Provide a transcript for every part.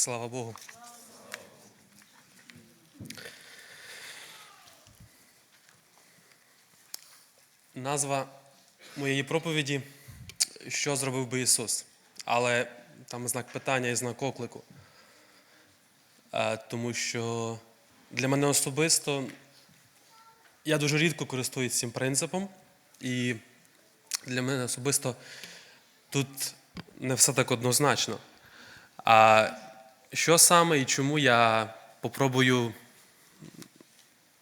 Слава Богу. Назва моєї проповіді Що зробив би Ісус? Але там знак питання і знак оклику. Е, Тому що для мене особисто я дуже рідко користуюсь цим принципом, і для мене особисто тут не все так однозначно. А що саме і чому я попробую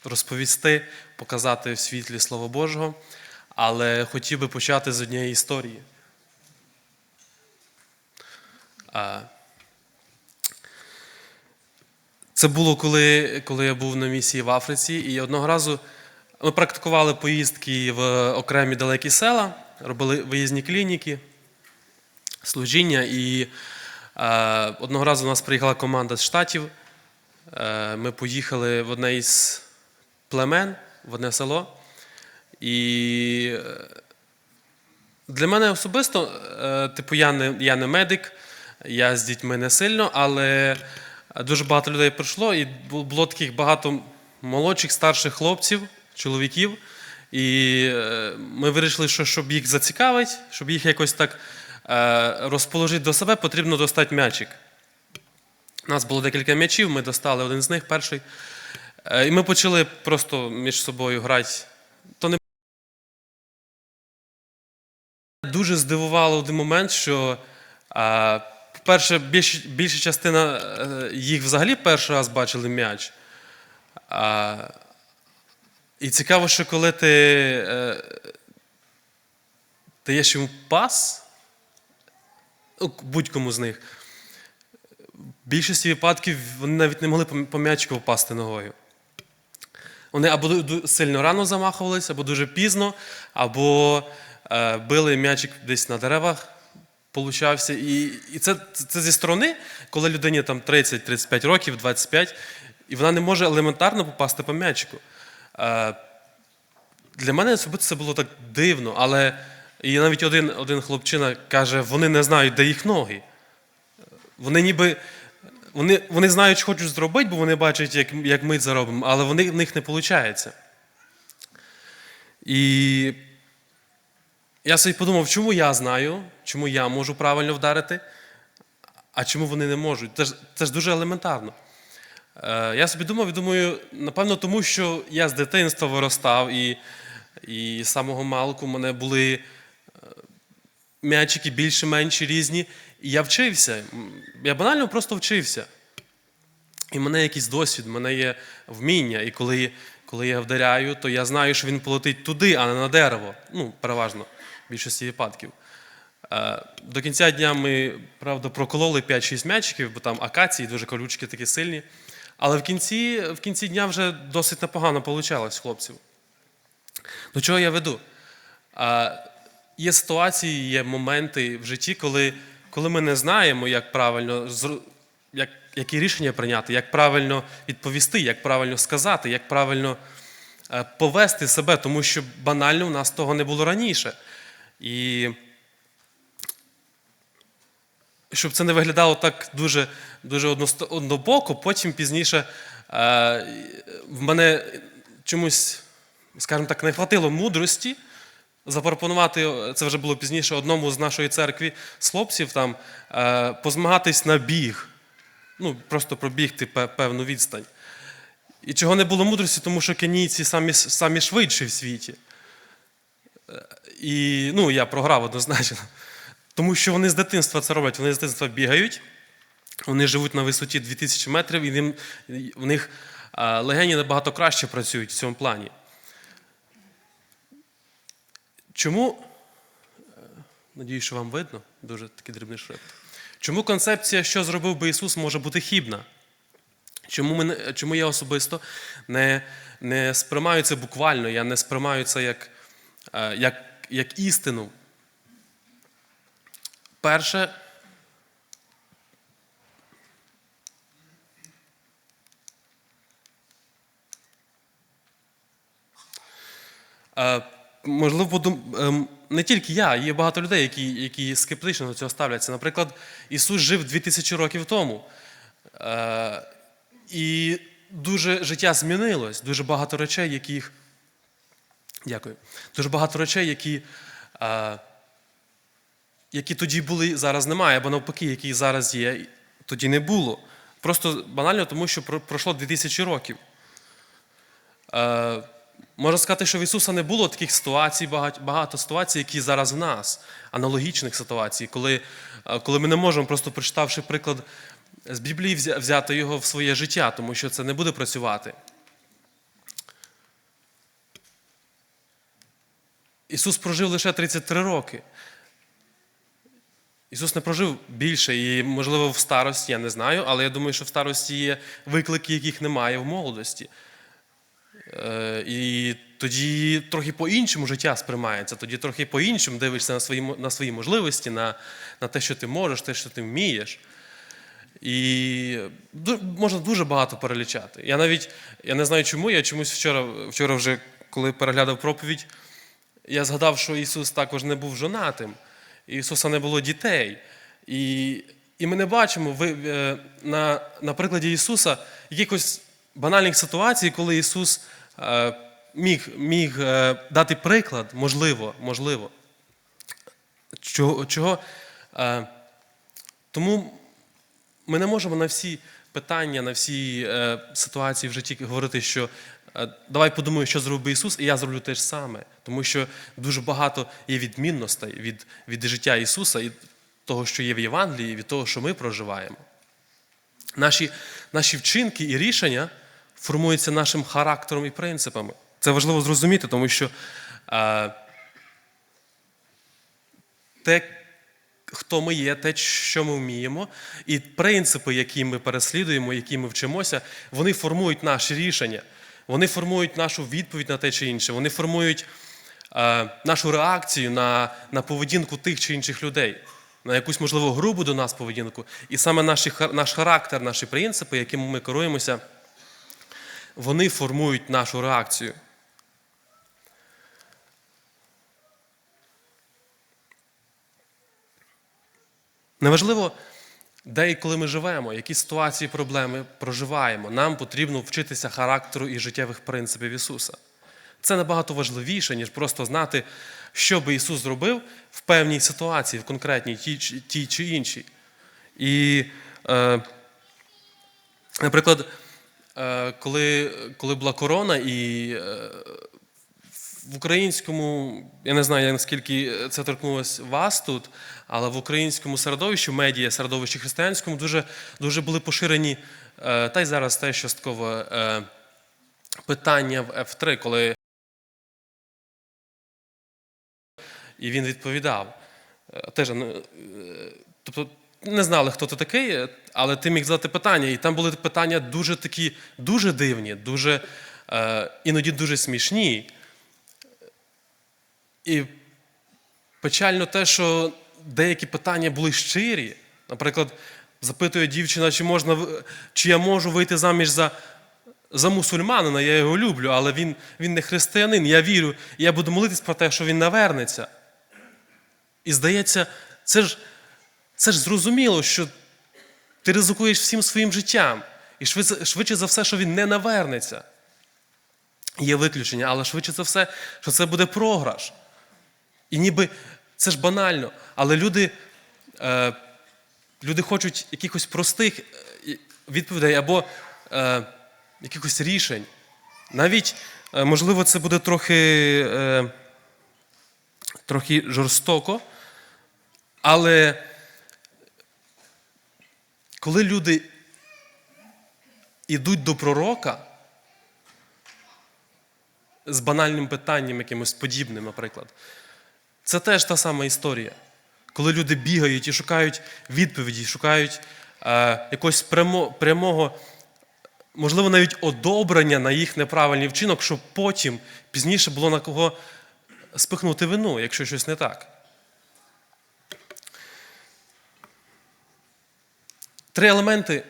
розповісти, показати в світлі Слова Божого, але хотів би почати з однієї історії. Це було, коли, коли я був на місії в Африці, і одного разу ми практикували поїздки в окремі далекі села, робили виїзні клініки, служіння. І одного разу у нас приїхала команда з Штатів. Е, ми поїхали в одне із племен, в одне село. І е, для мене особисто, е, типу, я не, я не медик, я з дітьми не сильно, але дуже багато людей прийшло, і було таких багато молодших, старших хлопців, чоловіків. І е, ми вирішили, що щоб їх зацікавити, щоб їх якось так е, розположити до себе, потрібно достати м'ячик. У нас було декілька м'ячів, ми достали один з них, перший. Е, І ми почали просто між собою грати. То не дуже здивувало один момент, що, по-перше, більш, більша частина е, їх взагалі перший раз бачили м'яч. І цікаво, що коли ти е, даєш йому пас, будь-кому з них, в більшості випадків вони навіть не могли по- м'ячику впасти ногою. Вони або сильно рано замахувалися, або дуже пізно, або е, били м'ячик десь на деревах, получався. І, і це, це зі сторони, коли людині там 30-35 років, 25, і вона не може елементарно попасти по м'ячику. Е, для мене особисто це було так дивно, але і навіть один, один хлопчина каже, вони не знають, де їх ноги. Вони ніби вони, вони знають, що хочуть зробити, бо вони бачать, як, як ми це робимо, але вони, в них не виходить. І я собі подумав, чому я знаю, чому я можу правильно вдарити, а чому вони не можуть. Це ж, це ж дуже елементарно. Е, я собі думав і думаю, напевно, тому що я з дитинства виростав і, і з самого малку мене були м'ячики більше-менші різні. І я вчився. Я банально просто вчився. І в мене якийсь досвід, в мене є вміння. І коли, коли я вдаряю, то я знаю, що він полетить туди, а не на дерево. Ну, переважно, в більшості випадків. Е, До кінця дня ми, правда, прокололи 5-6 м'ячиків, бо там акації, дуже колючки такі сильні. Але в кінці, в кінці дня вже досить непогано вийшло хлопців. До чого я веду? Є ситуації, є моменти в житті, коли, коли ми не знаємо, як правильно як, які рішення прийняти, як правильно відповісти, як правильно сказати, як правильно е, повести себе, тому що банально у нас того не було раніше. І щоб це не виглядало так дуже, дуже однобоко, потім пізніше е, в мене чомусь, скажімо так, не хватило мудрості запропонувати, це вже було пізніше, одному з нашої церкви хлопців там, е, позмагатись на біг. Ну, просто пробігти певну відстань. І чого не було мудрості, тому що кенійці самі, самі швидші в світі. Е, І ну, я програв однозначно. Тому що вони з дитинства це роблять, вони з дитинства бігають, вони живуть на висоті 2000 метрів, і в них легені набагато краще працюють в цьому плані. Чому, е, надію, що вам видно, дуже такий дрібний шрифт. Чому концепція, що зробив би Ісус, може бути хібна? Чому, ми, чому я особисто не, не сприймаю це буквально, я не сприймаю це як, е, як, як істину? Перше, е, можливо, не тільки я, є багато людей, які, які скептично до цього ставляться. Наприклад, Ісус жив 2000 років тому. Е, і дуже життя змінилось, дуже багато речей, яких. Дякую. Дуже багато речей, які, е, які тоді були, зараз немає, або навпаки, які зараз є, тоді не було. Просто банально тому, що пройшло 2000 років. Е, можна сказати, що в Ісуса не було таких ситуацій, багато, ситуацій, які зараз в нас, аналогічних ситуацій, коли, е, коли ми не можемо, просто прочитавши приклад з Біблії, взяти його в своє життя, тому що це не буде працювати. Ісус прожив лише 33 роки. Ісус не прожив більше, і, можливо, в старості, я не знаю, але я думаю, що в старості є виклики, яких немає в молодості. Е, І тоді трохи по-іншому життя сприймається, тоді трохи по-іншому дивишся на свої, на свої можливості, на, на те, що ти можеш, те, що ти вмієш. І можна дуже багато перелічати. Я навіть я не знаю чому, я чомусь вчора, вчора вже, коли переглядав проповідь, я згадав, що Ісус також не був жонатим, Ісуса не було дітей. І, і ми не бачимо ви, е, на, на прикладі Ісуса якихось банальних ситуацій, коли Ісус е, міг, міг е, дати приклад, можливо, можливо. Чого? Е, тому ми не можемо на всі питання, на всі ситуації в житті говорити, що давай подумаю, що зробив би Ісус, і я зроблю те ж саме. Тому що дуже багато є відмінностей від, від життя Ісуса і того, що є в Євангелії, від того, що ми проживаємо. Наші, наші вчинки і рішення формуються нашим характером і принципами. Це важливо зрозуміти, тому що е, те, хто ми є, те, що ми вміємо, і принципи, які ми переслідуємо, які ми вчимося, вони формують наші рішення, вони формують нашу відповідь на те чи інше, вони формують е, нашу реакцію на, на поведінку тих чи інших людей, на якусь, можливо, грубу до нас поведінку. І саме наші, наш характер, наші принципи, якими ми керуємося, вони формують нашу реакцію. Неважливо, де і коли ми живемо, які ситуації, проблеми проживаємо. Нам потрібно вчитися характеру і життєвих принципів Ісуса. Це набагато важливіше, ніж просто знати, що би Ісус зробив в певній ситуації, в конкретній тій, чи- іншій. І, е, наприклад, коли, коли була корона, і е, в українському, я не знаю, наскільки це торкнулося вас тут, але в українському середовищі, медіа, середовищі християнському, дуже, дуже були поширені, е, та й зараз теж частково е, питання в F3, коли і він відповідав. Е, Теж, ну, е, тобто, не знали, хто ти такий, але ти міг задати питання. І там були питання дуже такі, дуже дивні, дуже, е, іноді дуже смішні. І печально те, що деякі питання були щирі. Наприклад, запитує дівчина, чи можна, чи я можу вийти заміж за, за мусульманина, я його люблю, але він, він не християнин. Я вірю, і я буду молитись про те, що він навернеться. І здається, це ж, це ж зрозуміло, що ти ризикуєш всім своїм життям. І швидше, за все, що він не навернеться. Є виключення, але швидше за все, що це буде програш. І ніби це ж банально, але люди, е, люди хочуть якихось простих е, відповідей або е, якихось рішень. Навіть, е, можливо, це буде трохи, е, трохи жорстоко, але коли люди йдуть до пророка з банальним питанням, якимось подібним, наприклад, це теж та сама історія. Коли люди бігають і шукають відповіді, шукають е, якогось прямо, прямого, можливо, навіть одобрення на їх неправильний вчинок, щоб потім пізніше було на кого спихнути вину, якщо щось не так. Три елементи,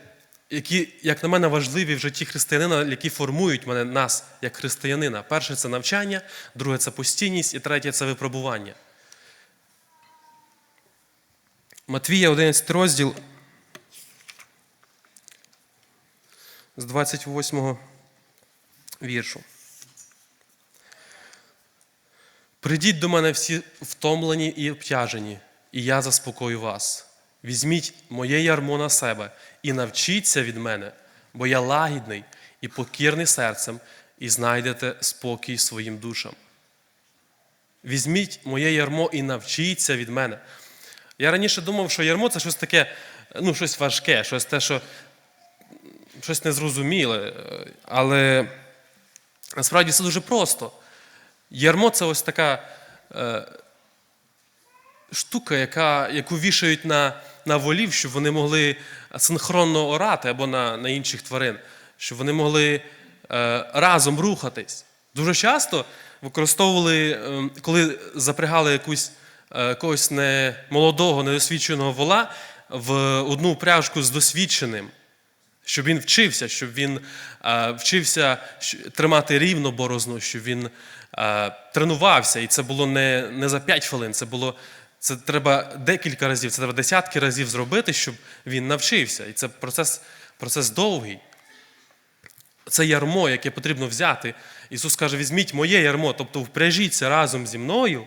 які, як на мене, важливі в житті християнина, які формують мене нас як християнина. Перше це навчання, друге це постійність, і третє це випробування. Матвія, 11 розділ. з 28 віршу. Придіть до мене всі втомлені і обтяжені, і я заспокою вас. Візьміть моє ярмо на себе і навчіться від мене, бо я лагідний і покірний серцем, і знайдете спокій своїм душам. Візьміть моє ярмо і навчіться від мене. Я раніше думав, що ярмо це щось таке, ну, щось важке, щось те, що щось незрозуміле. Але насправді це дуже просто. Ярмо це ось така е, штука, яка, яку вішають на, на волів, щоб вони могли синхронно орати або на, на інших тварин, щоб вони могли е, разом рухатись. Дуже часто використовували, е, коли запрягали якусь е, когось не молодого, недосвідченого вола в одну пряжку з досвідченим щоб він вчився, щоб він е, вчився тримати рівно борозну, щоб він е, тренувався. І це було не, не за 5 хвилин, це було. Це треба декілька разів, це треба десятки разів зробити, щоб він навчився. І це процес, процес довгий. Це ярмо, яке потрібно взяти. Ісус каже: візьміть моє ярмо, тобто впряжіться разом зі мною,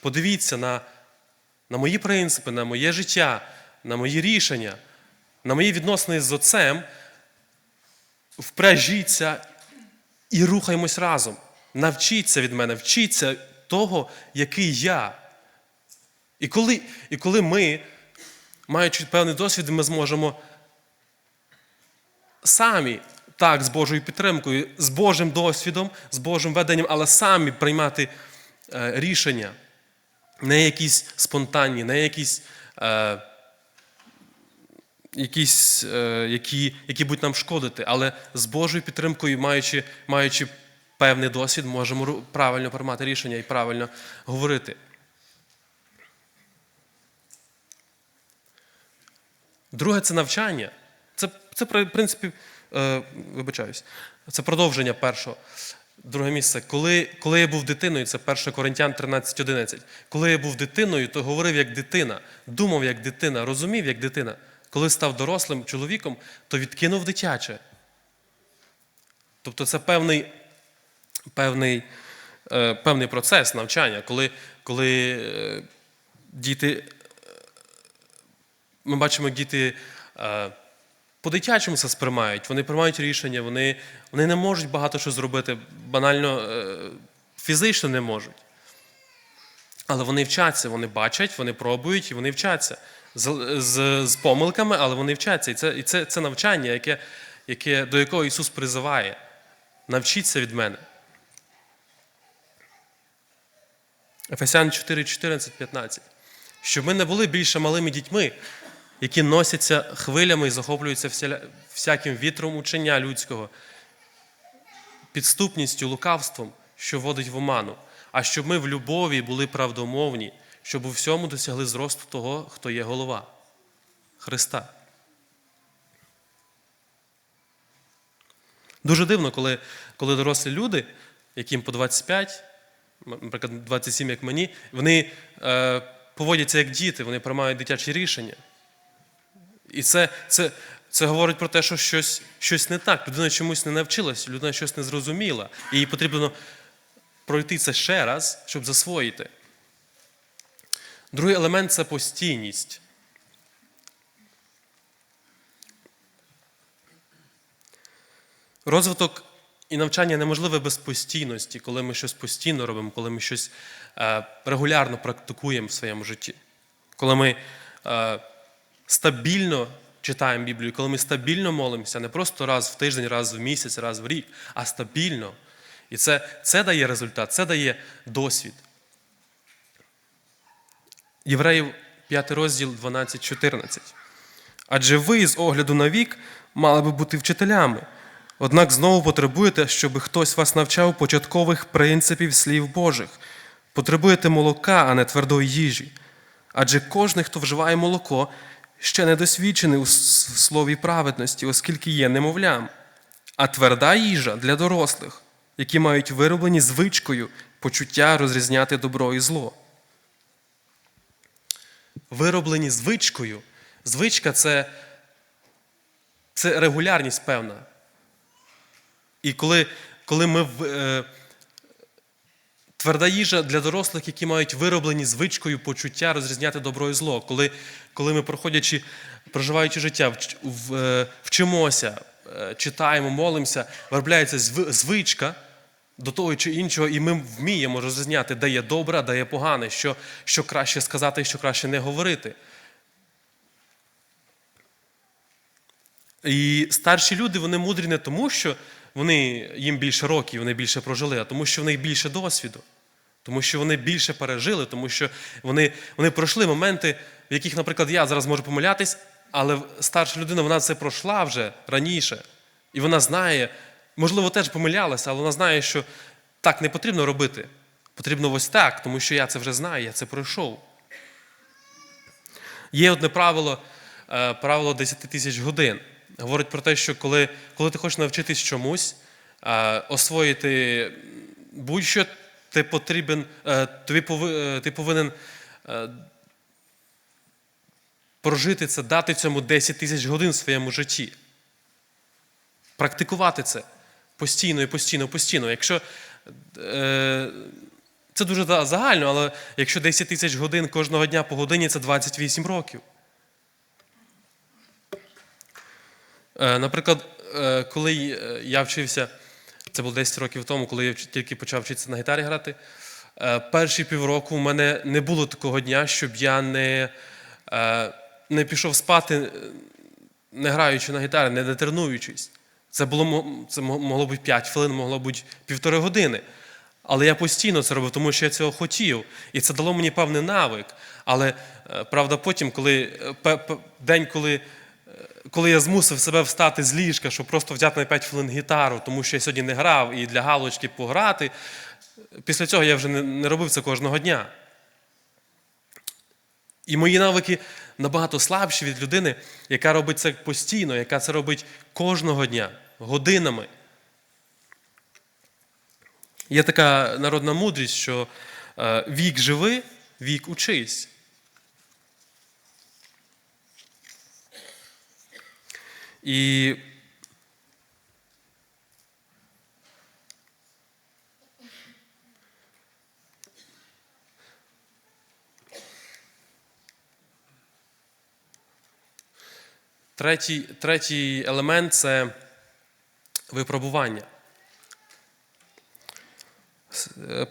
подивіться на, на мої принципи, на моє життя, на мої рішення, на мої відносини з Отцем, впряжіться і рухаємось разом. Навчіться від мене, вчіться того, який я. І коли, і коли ми, маючи певний досвід, ми зможемо самі, так, з Божою підтримкою, з Божим досвідом, з Божим веденням, але самі приймати е, рішення, не якісь спонтанні, не якісь. Е, якісь, е, які, які будуть нам шкодити, але з Божою підтримкою, маючи, маючи певний досвід, можемо правильно приймати рішення і правильно говорити. Друге це навчання. Це, це в принципі, е, вибачаюсь, це продовження першого. Друге місце. Коли, коли я був дитиною, це 1 Коринтян 13.11. Коли я був дитиною, то говорив як дитина, думав як дитина, розумів як дитина. Коли став дорослим чоловіком, то відкинув дитяче. Тобто це певний, певний, е, певний процес навчання, коли, коли е, діти, ми бачимо, діти е, по-дитячому це сприймають, вони приймають рішення, вони, вони не можуть багато що зробити, банально е, фізично не можуть. Але вони вчаться, вони бачать, вони пробують і вони вчаться. З, з, з помилками, але вони вчаться. І це, і це, це навчання, яке, яке, до якого Ісус призиває. Навчіться від мене. Ефесян 4, 14, 15. Щоб ми не були більше малими дітьми, які носяться хвилями і захоплюються всяким вітром учення людського, підступністю, лукавством, що водить в оману, а щоб ми в любові були правдомовні, щоб у всьому досягли зросту того, хто є голова Христа. Дуже дивно, коли, коли дорослі люди, яким по 25, наприклад, 27, як мені, вони е, поводяться як діти, вони приймають дитячі рішення. І це, це, це говорить про те, що щось, щось не так. Людина чомусь не навчилась, людина щось не зрозуміла. І їй потрібно пройти це ще раз, щоб засвоїти. Другий елемент це постійність. Розвиток і навчання неможливе без постійності, коли ми щось постійно робимо, коли ми щось е, регулярно практикуємо в своєму житті. Коли ми е, стабільно читаємо Біблію, коли ми стабільно молимося, не просто раз в тиждень, раз в місяць, раз в рік, а стабільно. І це, це дає результат, це дає досвід. Євреїв 5 розділ 12-14. Адже ви з огляду на вік мали би бути вчителями. Однак знову потребуєте, щоб хтось вас навчав початкових принципів слів Божих. Потребуєте молока, а не твердої їжі. Адже кожен, хто вживає молоко, ще не досвідчений у слові праведності, оскільки є немовлям. А тверда їжа для дорослих, які мають вироблені звичкою почуття розрізняти добро і зло вироблені звичкою. Звичка це, це регулярність певна. І коли, коли ми е, тверда їжа для дорослих, які мають вироблені звичкою почуття розрізняти добро і зло, коли, коли ми, проходячи, проживаючи життя, е, вчимося, е, читаємо, молимося, виробляється звичка до того чи іншого, і ми вміємо розрізняти, де є добре, де є погане, що, що краще сказати що краще не говорити. І старші люди вони мудрі не тому, що вони, їм більше років, вони більше прожили, а тому, що в них більше досвіду, тому що вони більше пережили, тому що вони, вони пройшли моменти, в яких, наприклад, я зараз можу помилятись, але старша людина вона це пройшла вже раніше. І вона знає, можливо, теж помилялася, але вона знає, що так не потрібно робити. Потрібно ось так, тому що я це вже знаю, я це пройшов. Є одне правило, е, правило 10 тисяч годин. Говорить про те, що коли, коли ти хочеш навчитись чомусь, е, освоїти будь-що, ти потрібен, е, тобі ти повинен прожити це, дати цьому 10 тисяч годин в своєму житті. Практикувати це постійно і постійно, постійно. Якщо е, це дуже загально, але якщо 10 тисяч годин кожного дня по годині, це 28 років. Е, Наприклад, е, коли я вчився, це було 10 років тому, коли я тільки почав вчитися на гітарі грати, е, перші півроку в мене не було такого дня, щоб я не, е, не пішов спати, е, не граючи на гітарі, не, тренуючись. Це, було, це могло бути 5 хвилин, могло бути півтори години. Але я постійно це робив, тому що я цього хотів. І це дало мені певний навик. Але е, правда, потім, коли е, день, коли, коли я змусив себе встати з ліжка, щоб просто взяти на 5 хвилин гітару, тому що я сьогодні не грав і для галочки пограти, після цього я вже не робив це кожного дня. І мої навики набагато слабші від людини, яка робить це постійно, яка це робить кожного дня, годинами. Є така народна мудрість, що е, вік живи, вік учись. І третій, третій елемент це випробування.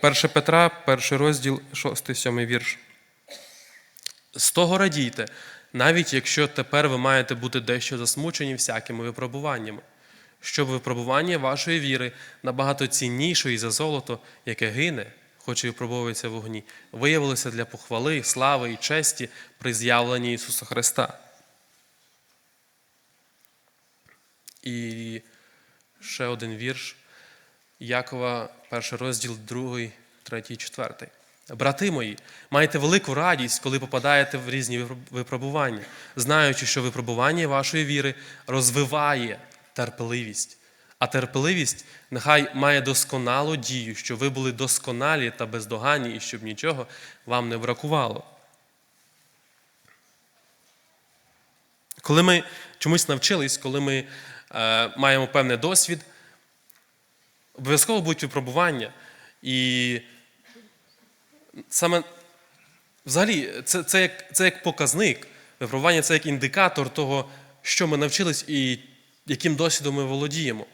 1 Петра, перший розділ, 6-7 вірш. З того радійте, навіть якщо тепер ви маєте бути дещо засмучені всякими випробуваннями, щоб випробування вашої віри набагато ціннішої за золото, яке гине, хоч і випробовується вогні, виявилося для похвали, слави і честі при з'явленні Ісуса Христа. І ще один вірш. Якова, перший розділ, другий, третій, четвертий. Брати мої, майте велику радість, коли попадаєте в різні випробування, знаючи, що випробування вашої віри розвиває терпеливість. А терпеливість нехай має досконалу дію, щоб ви були досконалі та бездоганні, і щоб нічого вам не бракувало. Коли ми чомусь навчились, коли ми маємо певний досвід, обов'язково будуть випробування. І саме взагалі це, це, як, це як показник. Випробування це як індикатор того, що ми навчились і яким досвідом ми володіємо.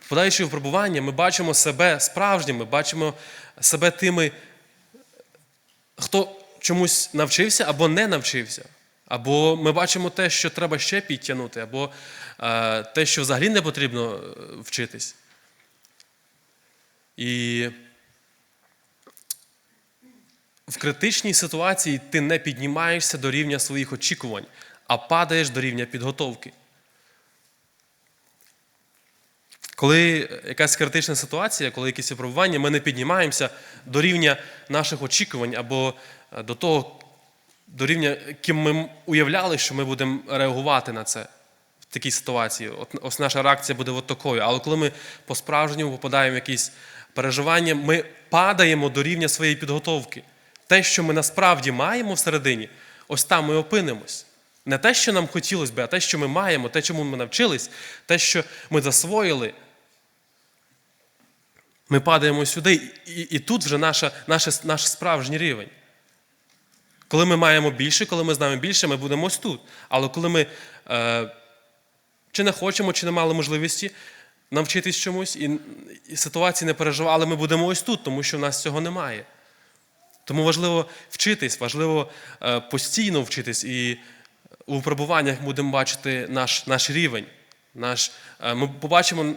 Впадаючи випробування, ми бачимо себе справжніми, бачимо себе тими, хто чомусь навчився або не навчився. Або ми бачимо те, що треба ще підтягнути, або е, те, що взагалі не потрібно е, вчитись. І в критичній ситуації ти не піднімаєшся до рівня своїх очікувань, а падаєш до рівня підготовки. Коли якась критична ситуація, коли якісь випробування, ми не піднімаємося до рівня наших очікувань або е, до того, до рівня, ким ми уявляли, що ми будемо реагувати на це в такій ситуації. От ось наша реакція буде от такою. Але коли ми по-справжньому попадаємо в якісь переживання, ми падаємо до рівня своєї підготовки. Те, що ми насправді маємо всередині, ось там ми опинимось. Не те, що нам хотілося би, а те, що ми маємо, те, чому ми навчились, те, що ми засвоїли, Ми падаємо сюди, і, і тут вже наша, наша, наш справжній рівень. Коли ми маємо більше, коли ми знаємо більше, ми будемо ось тут. Але коли ми е, чи не хочемо, чи не мали можливості навчитись чомусь, і, і ситуації не переживали, ми будемо ось тут, тому що в нас цього немає. Тому важливо вчитись, важливо е, постійно вчитись, і у випробуваннях будемо бачити наш, наш рівень. Наш, е, ми побачимо,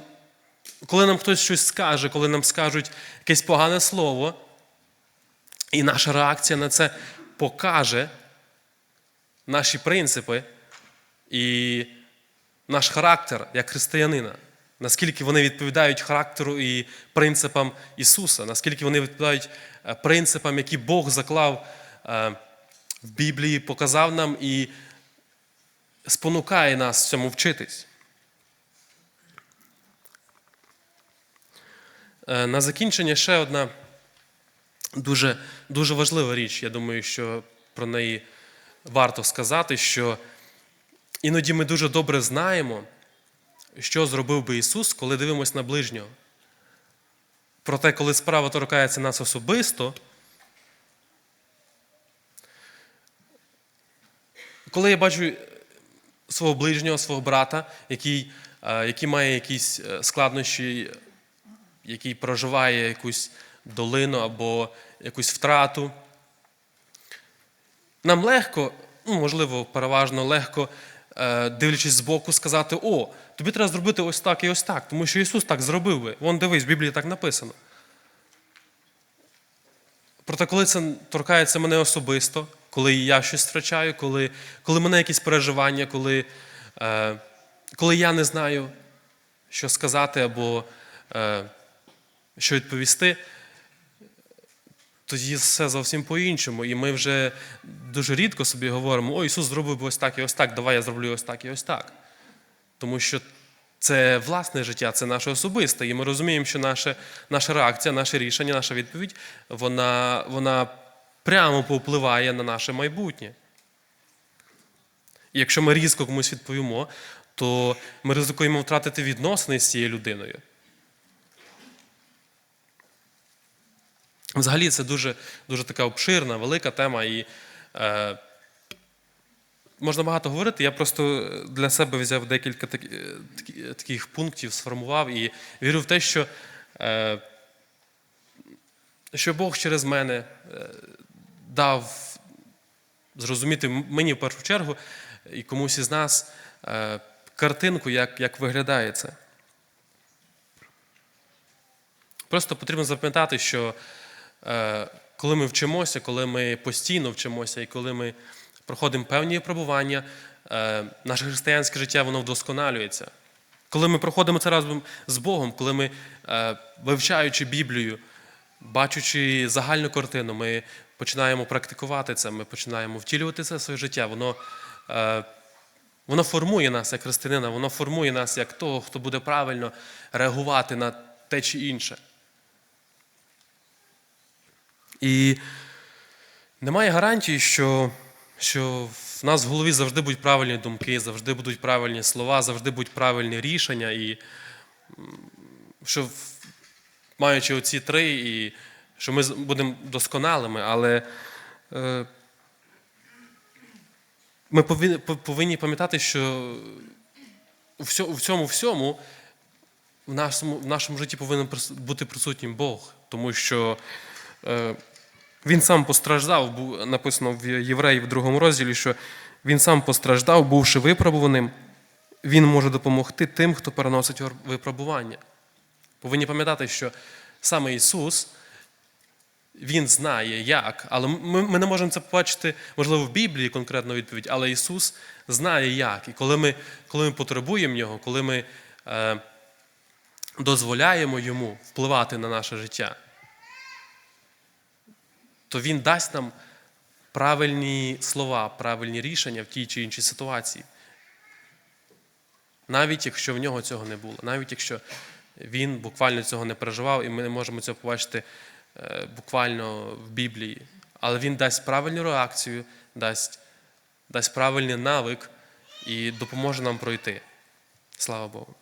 коли нам хтось щось скаже, коли нам скажуть якесь погане слово, і наша реакція на це покаже наші принципи і наш характер як християнина. Наскільки вони відповідають характеру і принципам Ісуса, наскільки вони відповідають е, принципам, які Бог заклав е, в Біблії, показав нам і спонукає нас цьому вчитись. Е, На закінчення ще одна дуже, дуже важлива річ. Я думаю, що про неї варто сказати, що іноді ми дуже добре знаємо, що зробив би Ісус, коли дивимося на ближнього. Проте, коли справа торкається нас особисто, коли я бачу свого ближнього, свого брата, який, е, який має якісь е, складнощі, який проживає якусь долину або якусь втрату, нам легко, ну, можливо, переважно легко, е, дивлячись збоку, сказати: О, тобі треба зробити ось так і ось так, тому що Ісус так зробив би. Вон дивись, в Біблії так написано. Проте, коли це торкається мене особисто, коли я щось втрачаю, коли, коли мене якісь переживання, коли, е, коли я не знаю, що сказати або е, що відповісти, тоді все зовсім по-іншому. І ми вже дуже рідко собі говоримо: О, Ісус зробив би ось так і ось так, давай я зроблю ось так і ось так. Тому що це власне життя, це наше особисте. І ми розуміємо, що наше, наша реакція, наше рішення, наша відповідь, вона, вона прямо повпливає на наше майбутнє. І якщо ми різко комусь відповімо, то ми ризикуємо втратити відносини з цією людиною. Взагалі, це дуже, дуже така обширна, велика тема, і е, можна багато говорити. Я просто для себе взяв декілька такі, такі, таких пунктів, сформував і вірю в те, що, е, що Бог через мене е, дав зрозуміти мені в першу чергу і комусь із нас е, картинку, як, як виглядає це. Просто потрібно запам'ятати, що е, коли ми вчимося, коли ми постійно вчимося і коли ми проходимо певні випробування, е, наше християнське життя воно вдосконалюється. Коли ми проходимо це разом з Богом, коли ми, е, вивчаючи Біблію, бачучи загальну картину, ми починаємо практикувати це, ми починаємо втілювати це в своє життя, воно, е, воно формує нас як християнина, воно формує нас як того, хто буде правильно реагувати на те чи інше. І немає гарантії, що, що в нас в голові завжди будуть правильні думки, завжди будуть правильні слова, завжди будуть правильні рішення. І що, маючи оці три, і що ми будемо досконалими, але е, ми повинні, пам'ятати, що у цьому всьому в нашому, в нашому житті повинен бути присутнім Бог, тому що е, він сам постраждав, бу- написано в Євреї в другому розділі, що він сам постраждав, бувши випробуваним, він може допомогти тим, хто переносить випробування. Повинні пам'ятати, що саме Ісус, Він знає як, але ми, ми не можемо це побачити, можливо, в Біблії конкретну відповідь, але Ісус знає як. І коли ми, коли ми потребуємо Його, коли ми е, дозволяємо Йому впливати на наше життя, то Він дасть нам правильні слова, правильні рішення в тій чи іншій ситуації. Навіть якщо в нього цього не було, навіть якщо він буквально цього не переживав, і ми не можемо цього побачити е, буквально в Біблії. Але він дасть правильну реакцію, дасть, дасть правильний навик і допоможе нам пройти. Слава Богу.